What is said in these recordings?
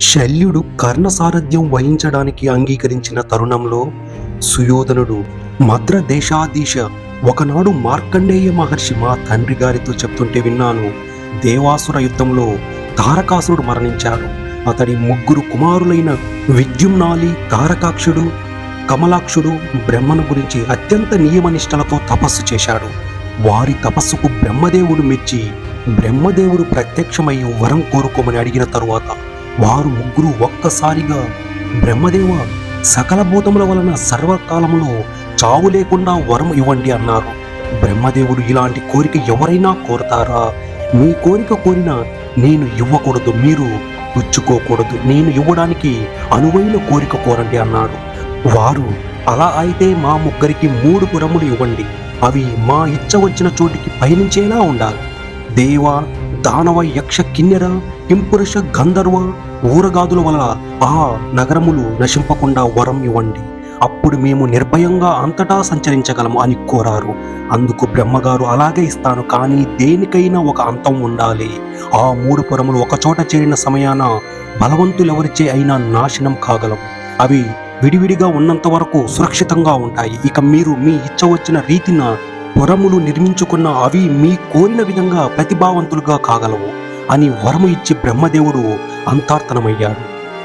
శల్యుడు కర్ణ సారథ్యం వహించడానికి అంగీకరించిన తరుణంలో సుయోధనుడు మద్ర దేశాధీశ ఒకనాడు మార్కండేయ మహర్షి మా తండ్రి గారితో చెప్తుంటే విన్నాను. దేవాసుర యుద్ధంలో తారకాసురుడు మరణించాడు. అతడి ముగ్గురు కుమారులైన విద్యుమ్నాలి తారకాక్షుడు కమలాక్షుడు బ్రహ్మను గురించి అత్యంత నియమనిష్టలతో తపస్సు చేశాడు. వారి తపస్సుకు బ్రహ్మదేవుడు మెచ్చి బ్రహ్మదేవుడు ప్రత్యక్షమై వరం కోరుకోమని అడిగిన తరువాత వారు ముగ్గురు ఒక్కసారిగా బ్రహ్మదేవ సకల భూతముల వలన సర్వకాలములో చావు లేకుండా వరం ఇవ్వండి అన్నారు. బ్రహ్మదేవుడు ఇలాంటి కోరిక ఎవరైనా కోరతారా? మీ కోరిక కోరిన నేను ఇవ్వకూడదు మీరు పుచ్చుకోకూడదు నేను ఇవ్వడానికి అనువైన కోరిక కోరండి అన్నాడు. వారు అలా అయితే మా ముగ్గురికి మూడు గురములు ఇవ్వండి అవి మా ఇచ్చ వచ్చిన చోటికి పయనించేలా ఉండాలి. దేవ దానవ యక్ష కిన్నెర కింపురుష గంధర్వ ఊరగాదుల వల్ల ఆ నగరములు నశింపకుండా వరం ఇవ్వండి. అప్పుడు మేము నిర్భయంగా అంతటా సంచరించగలము అని కోరారు. అందుకు బ్రహ్మగారు అలాగే ఇస్తాను కానీ దేనికైనా ఒక అంతం ఉండాలి. ఆ మూడు పురములు ఒకచోట చేరిన సమయాన బలవంతులెవరిచే అయినా నాశనం కాగలవు. అవి విడివిడిగా ఉన్నంత వరకు సురక్షితంగా ఉంటాయి. ఇక మీరు మీ ఇచ్చ వచ్చిన రీతిన పురములు నిర్మించుకున్న అవి మీ కోరిన విధంగా ప్రతిభావంతులుగా కాగలవు. అని వరము ఇచ్చి బ్రహ్మదేవుడు అంతార్థనమయ్యాడు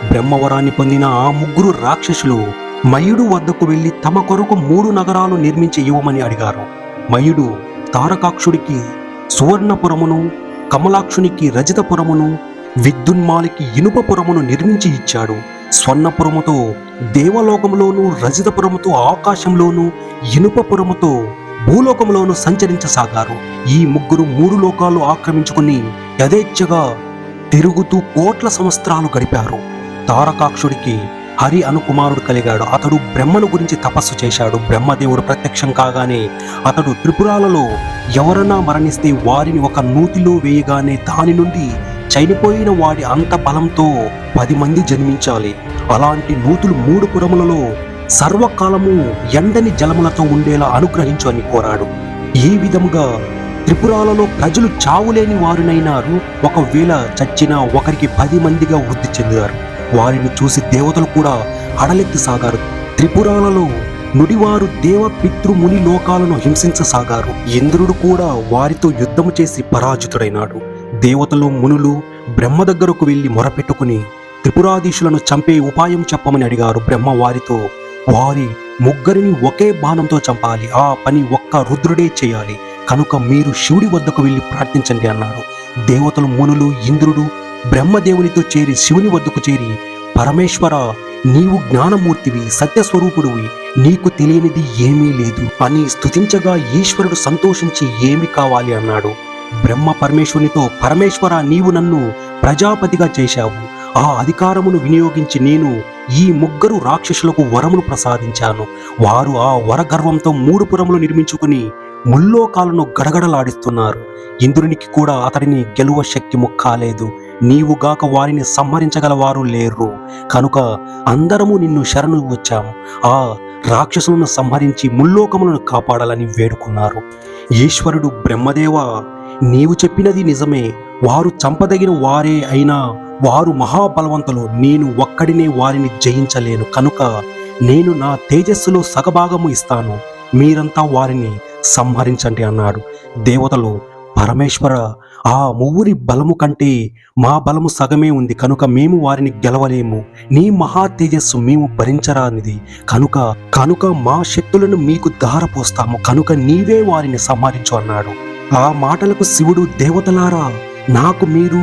బ్రహ్మవరాన్ని పొందిన ఆ ముగ్గురు రాక్షసులు మయుడు వద్దకు వెళ్ళి తమ కొరకు మూడు నగరాలు నిర్మించి ఇవ్వమని అడిగారు. మయుడు తారకాక్షుడికి సువర్ణపురమును కమలాక్షునికి రజతపురమును విద్యున్మాలికి ఇనుపపురమును నిర్మించి ఇచ్చాడు. స్వర్ణపురముతో దేవలోకములోను రజతపురముతో ఆకాశంలోను ఇనుపపురముతో భూలోకంలోను సంచరించసాగారు. ఈ ముగ్గురు మూడు లోకాలు ఆక్రమించుకుని యథేచ్ఛగా తిరుగుతూ కోట్ల సంవత్సరాలు గడిపారు. తారకాక్షుడికి హరి అనుకుమారుడు కలిగాడు. అతడు బ్రహ్మను గురించి తపస్సు చేశాడు. బ్రహ్మదేవుడు ప్రత్యక్షం కాగానే అతడు త్రిపురాలలో ఎవరన్నా మరణిస్తే వారిని ఒక నూతిలో వేయగానే దాని నుండి చనిపోయిన వాడి అంత బలంతో పది మంది జన్మించాలి. అలాంటి నూతులు మూడు పురములలో సర్వకాలము ఎండని జలములతో ఉండేలా అనుగ్రహించు అని కోరాడు. ఈ విధముగా త్రిపురాలలో ప్రజలు చావులేని వారినైనారు. ఒకవేళ చచ్చినా ఒకరికి పది మందిగా వృద్ధి చెందారు. వారిని చూసి దేవతలు కూడా అడలెత్తి సాగారు. త్రిపురాలలో నుడివారు దేవ పితృ ముని లోకాలను హింసించసాగారు. ఇంద్రుడు కూడా వారితో యుద్ధము చేసి పరాజితుడైనాడు. దేవతలు మునులు బ్రహ్మ దగ్గరకు వెళ్ళి మొరపెట్టుకుని త్రిపురాధీశులను చంపే ఉపాయం చెప్పమని అడిగారు. బ్రహ్మ వారితో వారి ముగ్గురిని ఒకే బాణంతో చంపాలి. ఆ పని ఒక్క రుద్రుడే చేయాలి. కనుక మీరు శివుడి వద్దకు వెళ్ళి ప్రార్థించండి అన్నాడు. దేవతలు మునులు ఇంద్రుడు బ్రహ్మదేవునితో చేరి శివుని వద్దకు చేరి పరమేశ్వర నీవు జ్ఞానమూర్తివి సత్యస్వరూపుడివి నీకు తెలియనిది ఏమీ లేదు. అని స్థుతించగా ఈశ్వరుడు సంతోషించి ఏమి కావాలి అన్నాడు. బ్రహ్మ పరమేశ్వరునితో పరమేశ్వర నీవు నన్ను ప్రజాపతిగా చేశావు. ఆ అధికారమును వినియోగించి నేను ఈ ముగ్గురు రాక్షసులకు వరములు ప్రసాదించాను. వారు ఆ వరగర్వంతో మూడు పురములు నిర్మించుకుని ముల్లోకాలను గడగడలాడిస్తున్నారు. ఇంద్రునికి కూడా అతడిని గెలువ శక్తి ముక్కాలేదు నీవుగాక వారిని సంహరించగలవారు లేరు. కనుక అందరము నిన్ను శరణు వచ్చాం ఆ రాక్షసులను సంహరించి ముల్లోకములను కాపాడాలని వేడుకున్నారు. ఈశ్వరుడు బ్రహ్మదేవ నీవు చెప్పినది నిజమే. వారు చంపదగిన వారే అయినా వారు మహాబలవంతులు. నేను ఒక్కడినే వారిని జయించలేను. కనుక నేను నా తేజస్సులో సగభాగము ఇస్తాను. మీరంతా వారిని సంహరించండి అన్నాడు. దేవతలు పరమేశ్వర ఆ మువ్వురి బలము కంటే మా బలము సగమే ఉంది కనుక మేము వారిని గెలవలేము. నీ మహా తేజస్సు మేము భరించరానిది. కనుక కనుక మా శక్తులను మీకు దారపోస్తాము కనుక నీవే వారిని సంహరించు అన్నాడు. ఆ మాటలకు శివుడు దేవతలారా నాకు మీరు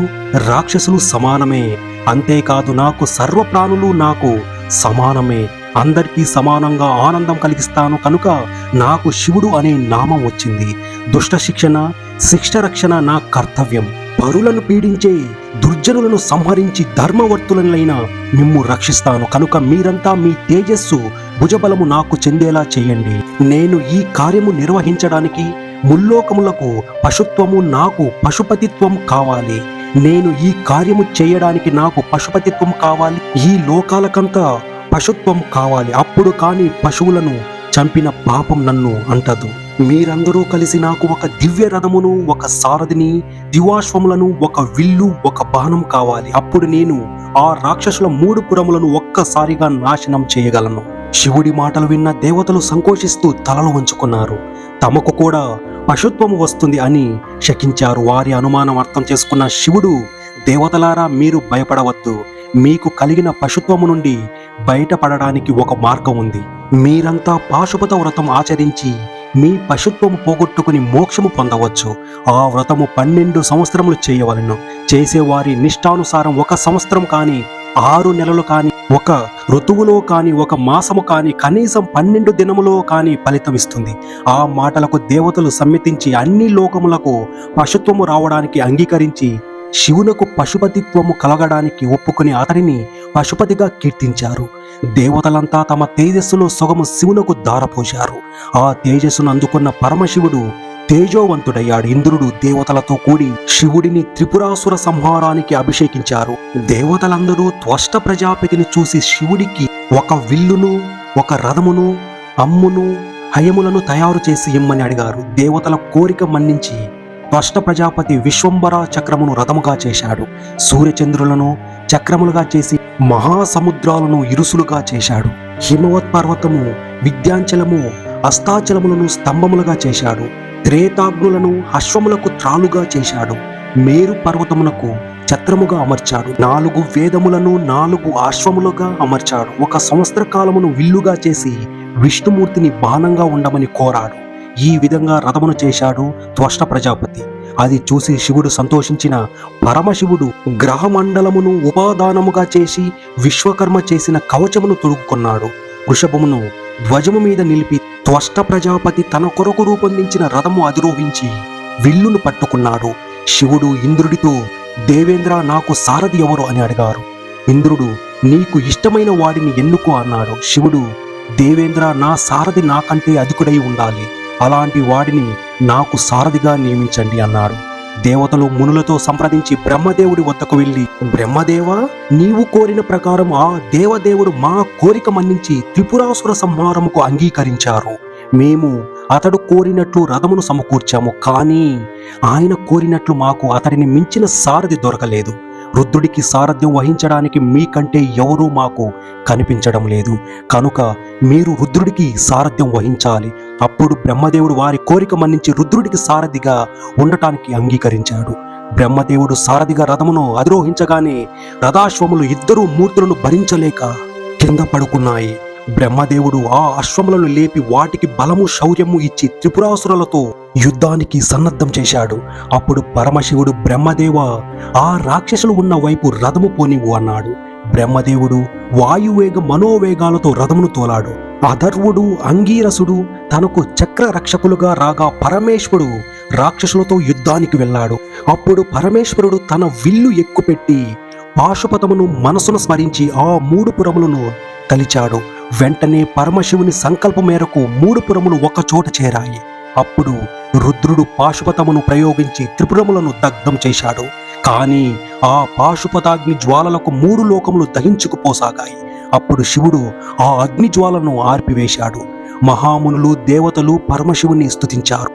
రాక్షసులు సమానమే. అంతేకాదు నాకు సర్వ ప్రాణులు నాకు సమానమే. అందరికీ సమానంగా ఆనందం కలిగిస్తాను కనుక నాకు శివుడు అనే నామం వచ్చింది. దుష్ట శిక్షణ శిక్ష రక్షణ నా కర్తవ్యం. పరులను పీడించే దుర్జనులను సంహరించి ధర్మవర్తులైన మిమ్ము రక్షిస్తాను కనుక మీరంతా మీ తేజస్సు భుజబలము నాకు చెందేలా చేయండి. నేను ఈ కార్యము నిర్వహించడానికి ముల్లోకములకు పశుత్వము నాకు పశుపతిత్వం కావాలి. నేను ఈ కార్యము చేయడానికి నాకు పశుపతిత్వం కావాలి. ఈ లోకాలకంతా పశుత్వం కావాలి. అప్పుడు కానీ పశువులను చంపిన పాపం నన్ను అంటదు. మీరందరూ కలిసి నాకు ఒక దివ్య రథమును ఒక సారథిని దివాశ్వములను ఒక విల్లు ఒక బాణం కావాలి. అప్పుడు నేను ఆ రాక్షసుల మూడు పురములను ఒక్కసారిగా నాశనం చేయగలను. శివుడి మాటలు విన్న దేవతలు సంకోచిస్తూ తలలు వంచుకున్నారు. తమకు కూడా పశుత్వము వస్తుంది అని శకించారు. వారి అనుమానం అర్థం చేసుకున్న శివుడు దేవతలారా మీరు భయపడవద్దు. మీకు కలిగిన పశుత్వము నుండి బయటపడడానికి ఒక మార్గం ఉంది. మీరంతా పాశుపత వ్రతం ఆచరించి మీ పశుత్వము పోగొట్టుకుని మోక్షము పొందవచ్చు. ఆ వ్రతము పన్నెండు సంవత్సరములు చేయవలను. చేసేవారి నిష్టానుసారం ఒక సంవత్సరం కానీ ఆరు నెలలు కానీ ఒక ఋతువులో కానీ ఒక మాసము కానీ కనీసం పన్నెండు దినములో కానీ ఫలితమిస్తుంది ఆ మాటలకు దేవతలు సమ్మతించి అన్ని లోకములకు పశుత్వము రావడానికి అంగీకరించి శివునకు పశుపతిత్వము కలగడానికి ఒప్పుకుని అతనిని పశుపతిగా కీర్తించారు. దేవతలంతా తమ తేజస్సులో సొగము శివునకు దారపోశారు ఆ తేజస్సును అందుకున్న పరమశివుడు తేజోవంతుడయ్యాడు. ఇంద్రుడు దేవతలతో కూడి శివుడిని త్రిపురాసుర సంహారానికి అభిషేకించారు. దేవతలందరూ త్వష్ట ప్రజాపతిని చూసి శివుడికి ఒక విల్లును ఒక రథమును అమ్మును హయములను తయారు చేసి ఇమ్మని అడిగారు. దేవతల కోరిక మన్నించి త్వష్ట ప్రజాపతి విశ్వంబర చక్రమును రథముగా చేశాడు. సూర్యచంద్రులను చక్రములుగా చేసి మహాసముద్రాలను ఇరుసులుగా చేశాడు. హిమవత్ పర్వతము విద్యాంచలము అస్తాచలములను స్తంభములుగా చేశాడు. త్రేతాగ్నులను అశ్వములకు త్రాలుగా చేశాడు. మేరు పర్వతమునకు ఛత్రముగా అమర్చాడు. నాలుగు వేదములను నాలుగు ఆశ్వములుగా అమర్చాడు. ఒక సంవత్సర కాలమును విల్లుగా చేసి విష్ణుమూర్తిని బాణంగా ఉండమని కోరాడు. ఈ విధంగా రథమును చేశాడు త్వష్ట ప్రజాపతి. అది చూసి శివుడు సంతోషించిన పరమశివుడు గ్రహమండలమును ఉపాదానముగా చేసి విశ్వకర్మ చేసిన కవచమును తొడుక్కున్నాడు. వృషభమును ధ్వజము మీద నిలిపి త్వష్ట ప్రజాపతి తన కొరకు రూపొందించిన రథము అధిరోహించి విల్లును పట్టుకున్నాడు. శివుడు ఇంద్రుడితో దేవేంద్ర నాకు సారథి ఎవరు? అని అడిగారు. ఇంద్రుడు నీకు ఇష్టమైన వాడిని ఎన్నుకో అన్నాడు. శివుడు దేవేంద్ర నా సారథి నాకంటే అధికుడై ఉండాలి. అలాంటి వాడిని నాకు సారథిగా నియమించండి అన్నాడు. దేవతలు మునులతో సంప్రదించి బ్రహ్మదేవుడి వద్దకు వెళ్ళి బ్రహ్మదేవా నీవు కోరిన ప్రకారం ఆ దేవదేవుడు మా కోరిక మన్నించి త్రిపురాసుర సంహారముకు అంగీకరించారు. మేము అతడు కోరినట్లు రథమును సమకూర్చాము కానీ ఆయన కోరినట్లు మాకు అతడిని మించిన సారథి దొరకలేదు. వృద్ధుడికి సారథ్యం వహించడానికి మీకంటే ఎవరూ మాకు కనిపించడం లేదు. కనుక మీరు రుద్రుడికి సారథ్యం వహించాలి. అప్పుడు బ్రహ్మదేవుడు వారి కోరిక మన్నించి రుద్రుడికి సారథిగా ఉండటానికి అంగీకరించాడు. బ్రహ్మదేవుడు సారథిగా రథమును అధిరోహించగానే రథాశ్వములు ఇద్దరు మూర్తులను భరించలేక కింద పడుకున్నాయి. బ్రహ్మదేవుడు ఆ అశ్వములను లేపి వాటికి బలము శౌర్యము ఇచ్చి త్రిపురాసురులతో యుద్ధానికి సన్నద్ధం చేశాడు. అప్పుడు పరమశివుడు బ్రహ్మదేవ ఆ రాక్షసులు ఉన్న వైపు రథము పోనివు అన్నాడు. బ్రహ్మదేవుడు వాయువేగ మనోవేగాలతో రథమును తోలాడు. అధర్వుడు అంగీరసుడు తనకు చక్ర రక్షకులుగా రాగా పరమేశ్వరుడు రాక్షసులతో యుద్ధానికి వెళ్ళాడు. అప్పుడు పరమేశ్వరుడు తన విల్లు ఎక్కుపెట్టి పాశుపతమును మనసును స్మరించి ఆ మూడు పురములను తలిచాడు. వెంటనే పరమశివుని సంకల్పం మేరకు మూడు పురములు ఒకచోట చేరాయి. అప్పుడు రుద్రుడు పాశుపతమును ప్రయోగించి త్రిపురములను దగ్ధం చేశాడు. కానీ ఆ పాశుపతాగ్ని జ్వాలలకు మూడు లోకములు దహించుకుపోసాగాయి. అప్పుడు శివుడు ఆ అగ్ని జ్వాలను ఆర్పివేశాడు. మహామునులు దేవతలు పరమశివుని స్థుతించారు